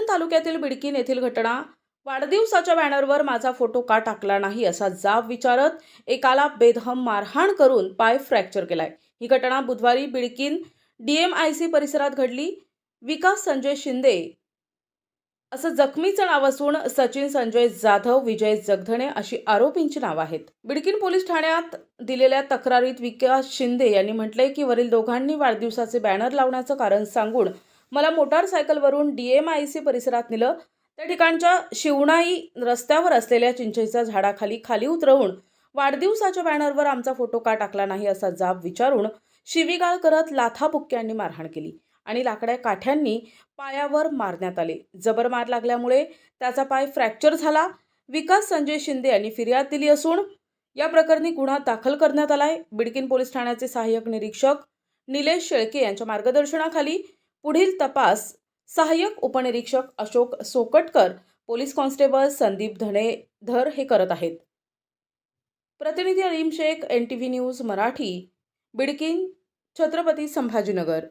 तालुक्यातील बिडकीन येथील घटना वाढदिवसाच्या बॅनरवर माझा फोटो का टाकला नाही असा जाब विचारत एकाला बेदहम मारहाण करून पाय फ्रॅक्चर केलाय. ही घटना बुधवारी बिडकीन डीएमआयसी परिसरात घडली. विकास संजय शिंदे असं जखमीचं नाव असून सचिन संजय जाधव विजय जगधणे अशी आरोपींची नावं आहेत. बिडकीन पोलीस ठाण्यात दिलेल्या तक्रारीत विकास शिंदे यांनी म्हटलंय की वरील दोघांनी वाढदिवसाचे बॅनर लावण्याचं कारण सांगून मला मोटारसायकलवरून डी एम आय सी परिसरात नेलं. त्या ठिकाणच्या शिवणाई रस्त्यावर असलेल्या चिंचेच्या झाडाखाली खाली उतरवून वाढदिवसाच्या बॅनरवर आमचा फोटो का टाकला नाही असा जाब विचारून शिवीगाळ करत लाथाबुक्क्यांनी मारहाण केली आणि लाकड्या काठ्यांनी पायावर मारण्यात आले. जबर मार लागल्यामुळे त्याचा पाय फ्रॅक्चर झाला. विकास संजय शिंदे यांनी फिर्याद दिली असून या प्रकरणी गुन्हा दाखल करण्यात आलाय. बिडकीन पोलीस ठाण्याचे सहाय्यक निरीक्षक निलेश शेळके यांच्या मार्गदर्शनाखाली पुढील तपास सहाय्यक उपनिरीक्षक अशोक सोकटकर पोलीस कॉन्स्टेबल संदीप धणेधर हे करत आहेत. प्रतिनिधी Aleem Shaikh N T V news Marathi Bidkin Chhatrapati Sambhajinagar.